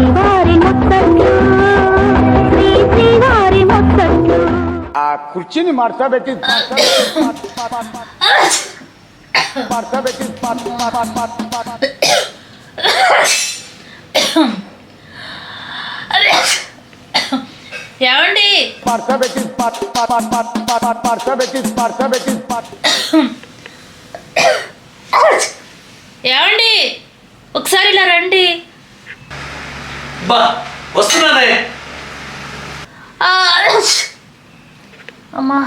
శ్రీవారి ముత్తట్లు శ్రీ శ్రీవారి ముత్తట్లు ఆ కుర్చీని మార్చబెట్టి మార్చబెట్టి ఏమండి? మార్చబెట్టి మార్చబెట్టి మార్చబెట్టి ఏమండి? ఒకసారి బా వస్తున్నానే. ఆ, అమ్మా.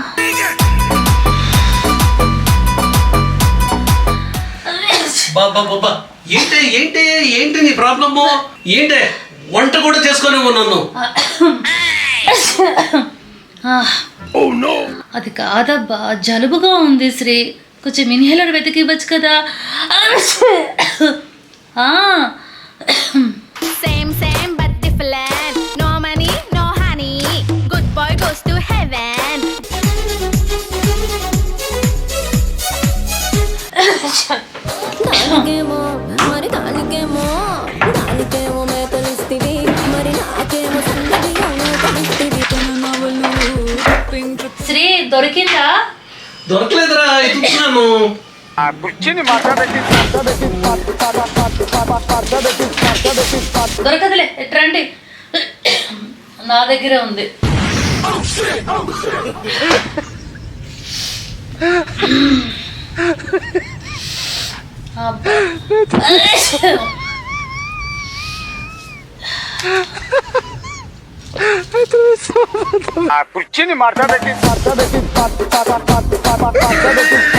బా బా బా, బా. ఏంటి ఏంటి ఏంటి నీ ప్రాబ్లము? ఏంటి వంట కూడా చేసుకొని నన్ను ఆ, అది కాదబ్బా జలుబుగా ఉంది శ్రీ. కొంచెం ఇన్హేలర్ వెతికి ఇవ్వచ్చు కదా దానికేమో మరి దానికేమో దానికేమో మేకలిస్తివి మరి నాకేమో శ్రీ దొరికిందా దొరకలేదురా ఎదుగుతున్నాను ఆ కుర్చీని మార్చబెట్టి మార్చబెట్టి మార్చబెట్టి మార్చబెట్టి దొరకదులే ఇటు రండి నా దగ్గరే ఉంది అబ్బా. ఆ కుర్చీని మార్చబెట్టి మార్చబెట్టి మార్చబెట్టి Same,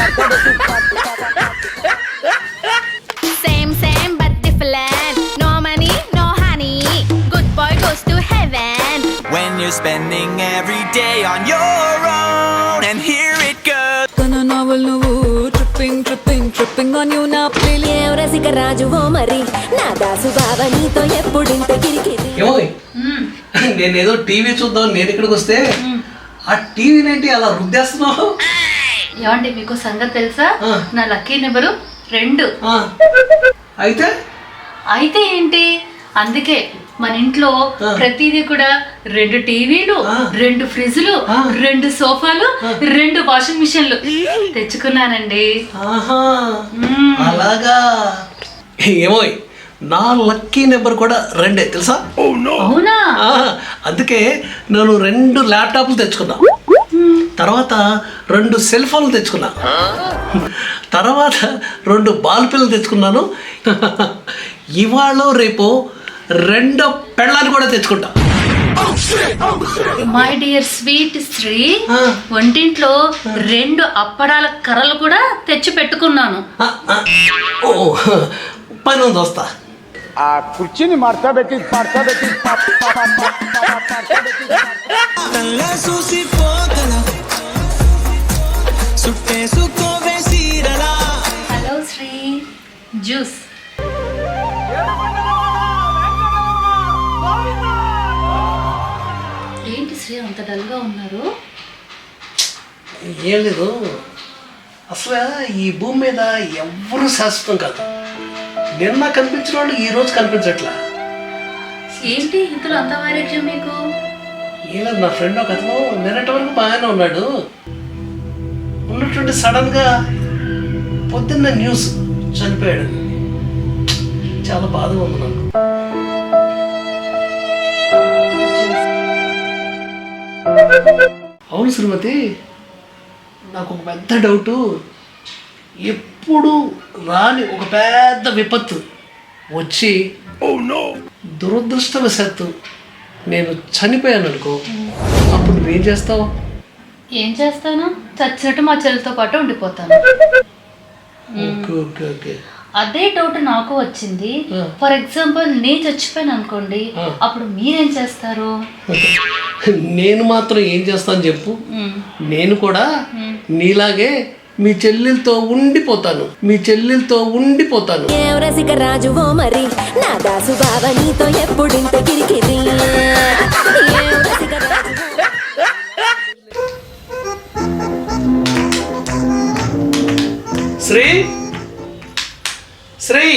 ట్రిప్పింగ్ ఆన్ యూ నా ప్రిలి ఏ రసిక రాజువో మరి నా దాసు బావ నీతో ఎప్పుడింత కిరికిరి. ఏమో నేను ఏదో టీవీ చూద్దాం నేను ఇక్కడికి వస్తే ఆ టీవీని ఏంటి అలా రుద్దేస్తున్నావు? ఏమండి మీకు సంగతి తెలుసా. నా లక్కీ నెంబరు రెండు. అయితే? అయితే ఏంటి? అందుకే మన ఇంట్లో. ప్రతిదీ కూడా రెండు టీవీలు. రెండు ఫ్రిడ్జ్లు. రెండు సోఫాలు రెండు వాషింగ్ మిషన్లు. తెచ్చుకున్నానండి. అలాగా. ఏమో నా లక్కీ నెంబర్ కూడా రెండే తెలుసా? అవునా? ఆ, అందుకే నేను రెండు ల్యాప్టాప్లు తెచ్చుకున్నా. తర్వాత రెండు సెల్ ఫోన్లు తెచ్చుకున్నా. తర్వాత రెండు బాల్ పిల్లలు తెచ్చుకున్నాను. ఇవాళ రేపు రెండో పెళ్ళాన్ని కూడా తెచ్చుకుంటా మై డియర్ స్వీట్ శ్రీ. వంటింట్లో రెండు అప్పడాల కర్రలు కూడా తెచ్చి పెట్టుకున్నాను ఓ పని ఉంది వస్తా ఆ కుర్చీని మార్చబెట్టి మార్చబెట్టి తల్ల చూసిపోగల సుట్టేసుకోవే సీరలా హలో శ్రీ జ్యూస్ డల్గా ఉన్నారు. ఏం లేదు. అసలు ఈ భూమి మీద ఎవ్వరూ శాశ్వతం కాదు. నిన్న కనిపించిన వాళ్ళు ఈ రోజు కనిపించట్లా. ఏంటి ఇంతలో అంత వైరాగ్యం మీకు? ఏం లేదు నా ఫ్రెండ్ ఒక అతను నిన్నటి వరకు బాగానే ఉన్నాడు. ఉన్నటువంటి సడన్గా పొద్దున్న న్యూస్ చనిపోయాడు. చాలా బాధగా ఉంది నాకు. అవును శ్రీమతి నాకు ఒక పెద్ద డౌటు ఎప్పుడు రాని ఒక పెద్ద విపత్తు వచ్చి దురదృష్టవశాత్తు నేను చనిపోయాను అనుకో అప్పుడు నువ్వేం చేస్తావు? ఏం చేస్తాను? చచ్చినట్టు మా చెల్లితో పాటు ఉండిపోతాను. Okay okay okay. అదే డౌట్ నాకు వచ్చింది. ఫర్ ఎగ్జాంపుల్ నేను చచ్చిపోయాను అనుకోండి. అప్పుడు మీరేం చేస్తారు? నేను మాత్రం ఏం చేస్తాను చెప్పు. నేను కూడా నీలాగే మీ చెల్లెలతో ఉండిపోతాను. మీ చెల్లెలతో ఉండిపోతాను. రసిక రాజువో మరి? నా దాసు బావ నీతో ఎప్పుడింత కిరికిరి. శ్రీ శ్రీ.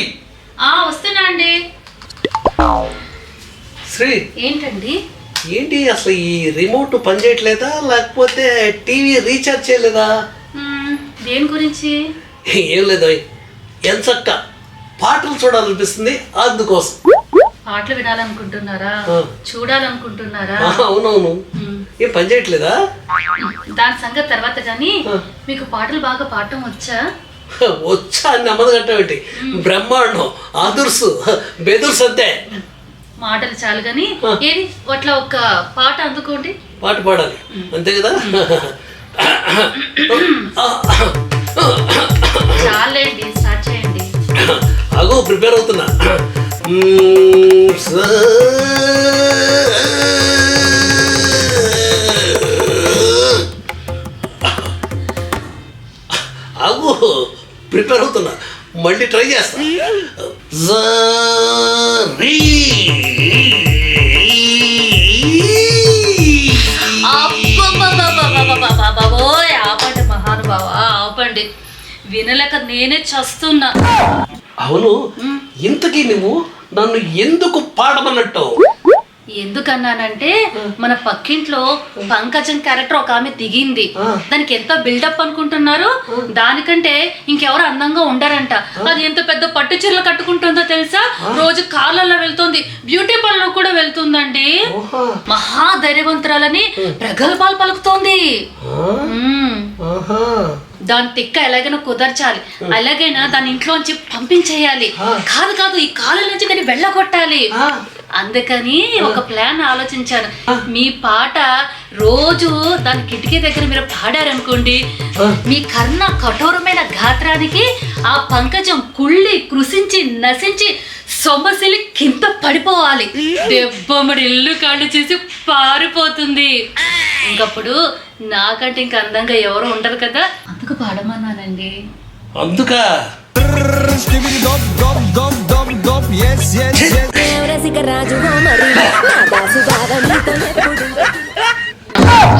ఆ వస్తున్నా అండి. శ్రీ. ఏంటండి? ఏంటి అసలు ఈ రిమోట్ పనిచేయట్లేదా? లేకపోతే టీవీ రీఛార్జ్ చేయలేదా? దేని గురించి? ఏం లేదు ఎంచక్క. పాటలు చూడాలనిపిస్తుంది. అందుకోసం. పాటలు వినాలనుకుంటున్నారా. చూడాలనుకుంటున్నారా? అవునవును. ఏం పని చేయట్లేదా? దాని సంగతి తర్వాత కానీ. మీకు పాటలు బాగా పాడటం వచ్చా? వచ్చా అని నెమ్మది కట్టబెట్టి బ్రహ్మాండం అదుర్సు బెదుర్సు అంతే. మాటలు చాలు కానీ. ఏది? అట్లా ఒక పాట అందుకోండి. పాట పాడాలి. అంతే కదా? చాలండి స్టార్ట్ చేయండి. అగో ప్రిపేర్ అవుతున్నా. ట్రై చేస్తా. ఆపండి వినలేక నేనే చస్తున్నా అవును ఇంతకీ నువ్వు నన్ను ఎందుకు పాడమన్నట్టు? ఎందుకన్నానంటే మన పక్కింట్లో పంకజం క్యారెక్టర్ ఒక ఆమె దిగింది. దానికి ఎంత బిల్డప్ అనుకుంటున్నారు? దానికంటే ఇంకెవరు అందంగా ఉండరంట. అది ఎంత పెద్ద పట్టు చీరలు కట్టుకుంటుందో తెలుసా? రోజు కార్లలో వెళ్తుంది. బ్యూటీ పార్లర్ కూడా వెళ్తుందండి. మహా ధైర్యవంతురాలని ప్రగల్భాలు పలుకుతోంది. దాని తిక్క ఎలాగైనా కుదర్చాలి. ఎలాగైనా దాని ఇంట్లోంచి పంపించేయాలి. కాదు కాదు ఈ కాలం నుంచి దాన్ని వెళ్ళగొట్టాలి. అందుకని ఒక ప్లాన్ ఆలోచించాను. మీ పాట రోజు దాని కిటికీ దగ్గర మీరు పాడారనుకోండి మీ కర్ణ కఠోరమైన గాత్రానికి ఆ పంకజం కుళ్ళి కృషించి నశించి సొమ్మసిలి కింద పడిపోవాలి. దెబ్బమ్మడి ఇల్లు కాళ్ళు చేసి పారిపోతుంది. ఇంకప్పుడు నాకంటే ఇంక అందంగా ఎవరు ఉండరు కదా. అందుకు పాడమన్నానండి. అందుక? రాజు మరి నా దాసు బావ నీతో ఎప్పుడు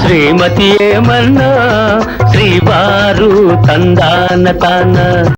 శ్రీమతి ఏమన్నా? శ్రీవారు తందాన తాన.